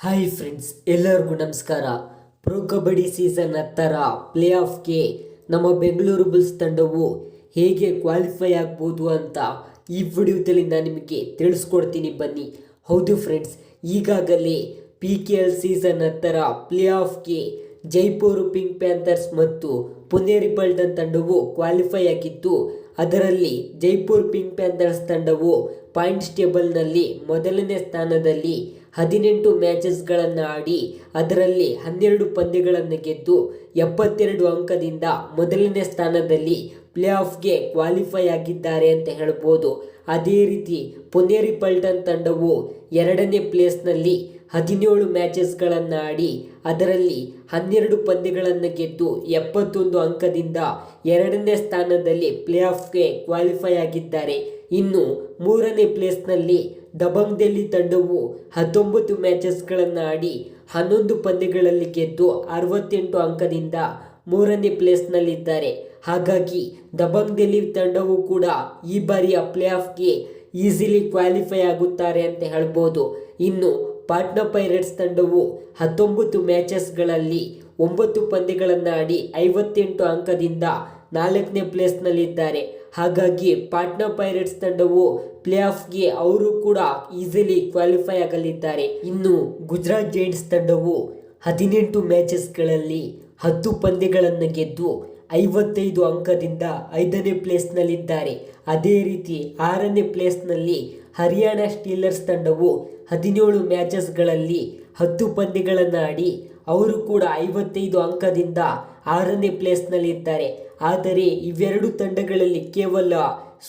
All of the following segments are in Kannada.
ಹಾಯ್ ಫ್ರೆಂಡ್ಸ್ ಎಲ್ಲರಿಗೂ ನಮಸ್ಕಾರ. ಪ್ರೊ ಕಬಡ್ಡಿ ಸೀಸನ್ ಹತ್ತರ ಪ್ಲೇ ಆಫ್ಗೆ ನಮ್ಮ ಬೆಂಗಳೂರು ಬುಲ್ಸ್ ತಂಡವು ಹೇಗೆ ಕ್ವಾಲಿಫೈ ಆಗ್ಬೋದು ಅಂತ ಈ ವಿಡಿಯೋದಲ್ಲಿ ನಾನು ನಿಮಗೆ ತಿಳಿಸ್ಕೊಡ್ತೀನಿ ಬನ್ನಿ. ಹೌದು ಫ್ರೆಂಡ್ಸ್ ಈಗಾಗಲೇ ಪಿ ಕೆ ಎಲ್ ಸೀಸನ್ ಹತ್ತರ ಪ್ಲೇ ಆಫ್ಗೆ ಜೈಪುರ್ ಪಿಂಕ್ ಪ್ಯಾಂಥರ್ಸ್ ಮತ್ತು ಪುನೇರಿ ರಿಪಲ್ಟನ್ ತಂಡವು ಕ್ವಾಲಿಫೈ ಆಗಿದ್ದು ಅದರಲ್ಲಿ ಜೈಪುರ್ ಪಿಂಕ್ ಪ್ಯಾಂಥರ್ಸ್ ತಂಡವು ಪಾಯಿಂಟ್ಸ್ ಟೇಬಲ್ನಲ್ಲಿ ಮೊದಲನೇ ಸ್ಥಾನದಲ್ಲಿ ಹದಿನೆಂಟು ಮ್ಯಾಚಸ್ಗಳನ್ನು ಆಡಿ, ಅದರಲ್ಲಿ ಹನ್ನೆರಡು ಪಂದ್ಯಗಳನ್ನು ಗೆದ್ದು ಎಪ್ಪತ್ತೆರಡು ಅಂಕದಿಂದ ಮೊದಲನೇ ಸ್ಥಾನದಲ್ಲಿ ಪ್ಲೇ ಆಫ್ಗೆ ಕ್ವಾಲಿಫೈ ಆಗಿದ್ದಾರೆ ಅಂತ ಹೇಳ್ಬೋದು. ಅದೇ ರೀತಿ ಪುನೇರಿ ಪಲ್ಟನ್ ತಂಡವು ಎರಡನೇ ಪ್ಲೇಸ್ನಲ್ಲಿ ಹದಿನೇಳು ಮ್ಯಾಚಸ್ಗಳನ್ನು ಆಡಿ, ಅದರಲ್ಲಿ ಹನ್ನೆರಡು ಪಂದ್ಯಗಳನ್ನು ಗೆದ್ದು ಎಪ್ಪತ್ತೊಂದು ಅಂಕದಿಂದ ಎರಡನೇ ಸ್ಥಾನದಲ್ಲಿ ಪ್ಲೇ ಆಫ್ಗೆ ಕ್ವಾಲಿಫೈ ಆಗಿದ್ದಾರೆ. ಇನ್ನು ಮೂರನೇ ಪ್ಲೇಸ್ನಲ್ಲಿ ದಬಂಗ್ ದೆಲ್ಲಿ ತಂಡವು ಹತ್ತೊಂಬತ್ತು ಮ್ಯಾಚಸ್ಗಳನ್ನು ಆಡಿ, ಹನ್ನೊಂದು ಪಂದ್ಯಗಳಲ್ಲಿ ಗೆದ್ದು ಅರವತ್ತೆಂಟು ಅಂಕದಿಂದ ಮೂರನೇ ಪ್ಲೇಸ್ನಲ್ಲಿದ್ದಾರೆ. ಹಾಗಾಗಿ ದಬಂಗ್ ಡೆಲ್ಲಿ ತಂಡವು ಕೂಡ ಈ ಬಾರಿಯ ಪ್ಲೇ ಆಫ್ಗೆ ಈಸಿಲಿ ಕ್ವಾಲಿಫೈ ಆಗುತ್ತಾರೆ ಅಂತ ಹೇಳ್ಬೋದು. ಇನ್ನು ಪಾಟ್ನಾ ಪೈರೇಟ್ಸ್ ತಂಡವು ಹತ್ತೊಂಬತ್ತು ಮ್ಯಾಚಸ್ಗಳಲ್ಲಿ ಒಂಬತ್ತು ಪಂದ್ಯಗಳನ್ನು ಆಡಿ ಐವತ್ತೆಂಟು ಅಂಕದಿಂದ ನಾಲ್ಕನೇ ಪ್ಲೇಸ್ನಲ್ಲಿದ್ದಾರೆ. ಹಾಗಾಗಿ ಪಾಟ್ನಾ ಪೈರೇಟ್ಸ್ ತಂಡವು ಪ್ಲೇ ಆಫ್ಗೆ ಅವರು ಕೂಡ ಈಸಿಲಿ ಕ್ವಾಲಿಫೈ ಆಗಲಿದ್ದಾರೆ. ಇನ್ನು ಗುಜರಾತ್ ಜೈಂಟ್ಸ್ ತಂಡವು ಹದಿನೆಂಟು ಮ್ಯಾಚಸ್ಗಳಲ್ಲಿ ಹತ್ತು ಪಂದ್ಯಗಳನ್ನು ಗೆದ್ದು ಐವತ್ತೈದು ಅಂಕದಿಂದ ಐದನೇ ಪ್ಲೇಸ್ನಲ್ಲಿದ್ದಾರೆ. ಅದೇ ರೀತಿ ಆರನೇ ಪ್ಲೇಸ್ನಲ್ಲಿ ಹರಿಯಾಣ ಸ್ಟೀಲರ್ಸ್ ತಂಡವು ಹದಿನೇಳು ಮ್ಯಾಚಸ್ಗಳಲ್ಲಿ ಹತ್ತು ಪಂದ್ಯಗಳನ್ನು ಆಡಿ ಅವರು ಕೂಡ ಐವತ್ತೈದು ಅಂಕದಿಂದ ಆರನೇ ಪ್ಲೇಸ್ನಲ್ಲಿದ್ದಾರೆ. ಆದರೆ ಇವೆರಡು ತಂಡಗಳಲ್ಲಿ ಕೇವಲ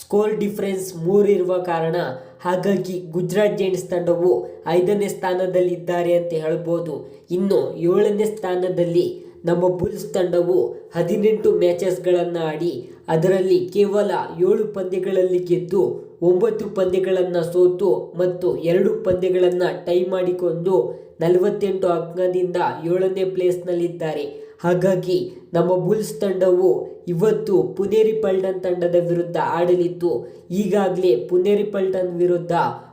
ಸ್ಕೋರ್ ಡಿಫರೆನ್ಸ್ ಮೂರಿರುವ ಕಾರಣ ಹಾಗಾಗಿ ಗುಜರಾತ್ ಜೈಂಟ್ಸ್ ತಂಡವು ಐದನೇ ಸ್ಥಾನದಲ್ಲಿದ್ದಾರೆ ಅಂತ ಹೇಳ್ಬೋದು. ಇನ್ನು ಏಳನೇ ಸ್ಥಾನದಲ್ಲಿ ನಮ್ಮ ಬುಲ್ಸ್ ತಂಡವು ಹದಿನೆಂಟು ಮ್ಯಾಚಸ್ಗಳನ್ನು ಆಡಿ ಅದರಲ್ಲಿ ಕೇವಲ ಏಳು ಪಂದ್ಯಗಳಲ್ಲಿ ಗೆದ್ದು ಒಂಬತ್ತು ಪಂದ್ಯಗಳನ್ನು ಸೋತು ಮತ್ತು ಎರಡು ಪಂದ್ಯಗಳನ್ನು ಟೈ ಮಾಡಿಕೊಂಡು ನಲವತ್ತೆಂಟು ಅಂಕದಿಂದ ಏಳನೇ ಪ್ಲೇಸ್ನಲ್ಲಿದ್ದಾರೆ. ಹಾಗಾಗಿ ನಮ್ಮ ಬುಲ್ಸ್ ತಂಡವು ಇವತ್ತು ಪುನೇರಿ ಪಲ್ಟನ್ ತಂಡದ ವಿರುದ್ಧ ಆಡಲಿತ್ತು ಈಗಾಗಲೇ ಪುನೇರಿ ಪಲ್ಟನ್ ವಿರುದ್ಧ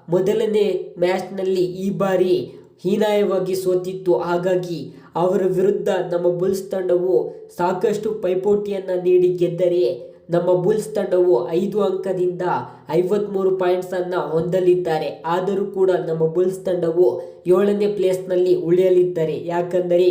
ಮೊದಲನೇ ಮ್ಯಾಚ್ನಲ್ಲಿ ಈ ಬಾರಿ ಹೀನಾಯವಾಗಿ ಸೋತಿತ್ತು. ಹಾಗಾಗಿ ಅವರ ವಿರುದ್ಧ ನಮ್ಮ ಬುಲ್ಸ್ ತಂಡವು ಸಾಕಷ್ಟು ಪೈಪೋಟಿಯನ್ನು ನೀಡಿ ಗೆದ್ದರೆ ನಮ್ಮ ಬುಲ್ಸ್ ತಂಡವು ಐದು ಅಂಕದಿಂದ ಐವತ್ಮೂರು ಪಾಯಿಂಟ್ಸನ್ನು ಹೊಂದಲಿದ್ದಾರೆ. ಆದರೂ ಕೂಡ ನಮ್ಮ ಬುಲ್ಸ್ ತಂಡವು ಏಳನೇ ಪ್ಲೇಸ್ನಲ್ಲಿ ಉಳಿಯಲಿದ್ದಾರೆ. ಯಾಕಂದರೆ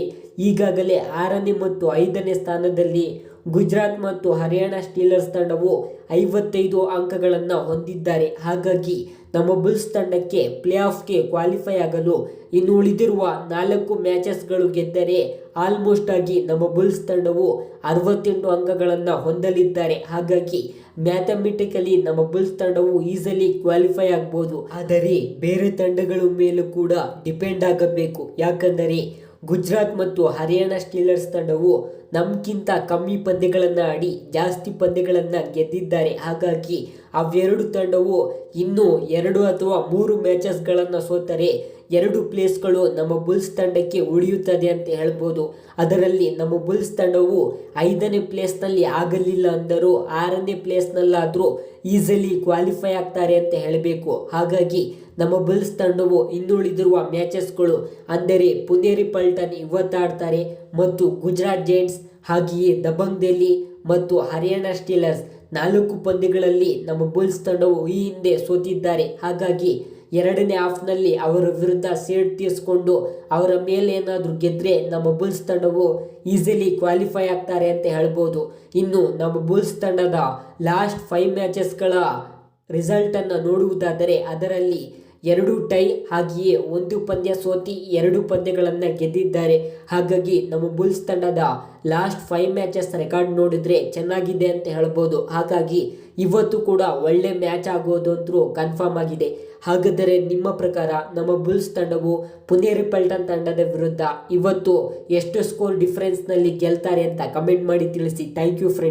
ಈಗಾಗಲೇ ಆರನೇ ಮತ್ತು ಐದನೇ ಸ್ಥಾನದಲ್ಲಿ ಗುಜರಾತ್ ಮತ್ತು ಹರಿಯಾಣ ಸ್ಟೀಲರ್ಸ್ ತಂಡವು ಐವತ್ತೈದು ಅಂಕಗಳನ್ನು ಹೊಂದಿದ್ದಾರೆ. ಹಾಗಾಗಿ ನಮ್ಮ ಬುಲ್ಸ್ ತಂಡಕ್ಕೆ ಪ್ಲೇ ಆಫ್ಗೆ ಕ್ವಾಲಿಫೈ ಆಗಲು ಇನ್ನು ಉಳಿದಿರುವ ನಾಲ್ಕು ಮ್ಯಾಚಸ್ಗಳು ಗೆದ್ದರೆ ಆಲ್ಮೋಸ್ಟ್ ಆಗಿ ನಮ್ಮ ಬುಲ್ಸ್ ತಂಡವು ಅರವತ್ತೆಂಟು ಅಂಕಗಳನ್ನು ಹೊಂದಲಿದ್ದಾರೆ. ಹಾಗಾಗಿ ಮ್ಯಾಥಮೆಟಿಕಲಿ ನಮ್ಮ ಬುಲ್ಸ್ ತಂಡವು ಈಸಲಿ ಕ್ವಾಲಿಫೈ ಆಗ್ಬೋದು. ಆದರೆ ಬೇರೆ ತಂಡಗಳ ಮೇಲೂ ಕೂಡ ಡಿಪೆಂಡ್ ಆಗಬೇಕು. ಯಾಕಂದರೆ ಗುಜರಾತ್ ಮತ್ತು ಹರಿಯಾಣ ಸ್ಟೀಲರ್ಸ್ ತಂಡವು ನಮ್ಗಿಂತ ಕಮ್ಮಿ ಪಂದ್ಯಗಳನ್ನು ಆಡಿ ಜಾಸ್ತಿ ಪಂದ್ಯಗಳನ್ನು ಗೆದ್ದಿದ್ದಾರೆ. ಹಾಗಾಗಿ ಅವೆರಡು ತಂಡವು ಇನ್ನೂ ಎರಡು ಅಥವಾ ಮೂರು ಮ್ಯಾಚಸ್ಗಳನ್ನು ಸೋತರೆ ಎರಡು ಪ್ಲೇಸ್ಗಳು ನಮ್ಮ ಬುಲ್ಸ್ ತಂಡಕ್ಕೆ ಉಳಿಯುತ್ತದೆ ಅಂತ ಹೇಳ್ಬೋದು. ಅದರಲ್ಲಿ ನಮ್ಮ ಬುಲ್ಸ್ ತಂಡವು ಐದನೇ ಪ್ಲೇಸ್ನಲ್ಲಿ ಆಗಲಿಲ್ಲ ಅಂದರೂ ಆರನೇ ಪ್ಲೇಸ್ನಲ್ಲಾದರೂ ಈಸಿಲಿ ಕ್ವಾಲಿಫೈ ಆಗ್ತಾರೆ ಅಂತ ಹೇಳಬೇಕು. ಹಾಗಾಗಿ ನಮ್ಮ ಬುಲ್ಸ್ ತಂಡವು ಇನ್ನುಳಿದಿರುವ ಮ್ಯಾಚಸ್ಗಳು. ಅಂದರೆ ಪುನೇರಿ ಪಲ್ಟನ್ ಇವತ್ತಾಡ್ತಾರೆ ಮತ್ತು ಗುಜರಾತ್ ಜೈಂಟ್ಸ್ ಹಾಗೆಯೇ ದಬಂಗ್ ದೆಲ್ಲಿ ಮತ್ತು ಹರಿಯಾಣ ಸ್ಟೀಲರ್ಸ್. ನಾಲ್ಕು ಪಂದ್ಯಗಳಲ್ಲಿ ನಮ್ಮ ಬುಲ್ಸ್ ತಂಡವು ಈ ಹಿಂದೆ ಸೋತಿದ್ದಾರೆ. ಹಾಗಾಗಿ ಎರಡನೇ ಹಾಫ್ನಲ್ಲಿ ಅವರ ವಿರುದ್ಧ ಸೇಡ್ ತೀರಿಸ್ಕೊಂಡು ಅವರ ಮೇಲೆ ಏನಾದರೂ ಗೆದ್ದರೆ ನಮ್ಮ ಬುಲ್ಸ್ ತಂಡವು ಈಸಿಲಿ ಕ್ವಾಲಿಫೈ ಆಗ್ತಾರೆ ಅಂತ ಹೇಳ್ಬೋದು. ಇನ್ನು ನಮ್ಮ ಬುಲ್ಸ್ ತಂಡದ ಲಾಸ್ಟ್ ಫೈವ್ ಮ್ಯಾಚಸ್ಗಳ ರಿಸಲ್ಟನ್ನು ನೋಡುವುದಾದರೆ ಅದರಲ್ಲಿ ಎರಡು ಟೈ, ಹಾಗೆಯೇ ಒಂದು ಪಂದ್ಯ ಸೋತಿ ಎರಡು ಪಂದ್ಯಗಳನ್ನು ಗೆದ್ದಿದ್ದಾರೆ. ಹಾಗಾಗಿ ನಮ್ಮ ಬುಲ್ಸ್ ತಂಡದ ಲಾಸ್ಟ್ ಫೈವ್ ಮ್ಯಾಚಸ್ ರೆಕಾರ್ಡ್ ನೋಡಿದರೆ ಚೆನ್ನಾಗಿದೆ ಅಂತ ಹೇಳ್ಬೋದು. ಹಾಗಾಗಿ ಇವತ್ತು ಕೂಡ ಒಳ್ಳೆ ಮ್ಯಾಚ್ ಆಗೋದು ಅಂತೂ ಕನ್ಫರ್ಮ್ ಆಗಿದೆ. ಹಾಗಾದರೆ ನಿಮ್ಮ ಪ್ರಕಾರ ನಮ್ಮ ಬುಲ್ಸ್ ತಂಡವು ಪುನೇರಿ ಪಲ್ಟನ್ ತಂಡದ ವಿರುದ್ಧ ಇವತ್ತು ಎಷ್ಟು ಸ್ಕೋರ್ ಡಿಫ್ರೆನ್ಸ್ನಲ್ಲಿ ಗೆಲ್ತಾರೆ ಅಂತ ಕಮೆಂಟ್ ಮಾಡಿ ತಿಳಿಸಿ. Thank you friend.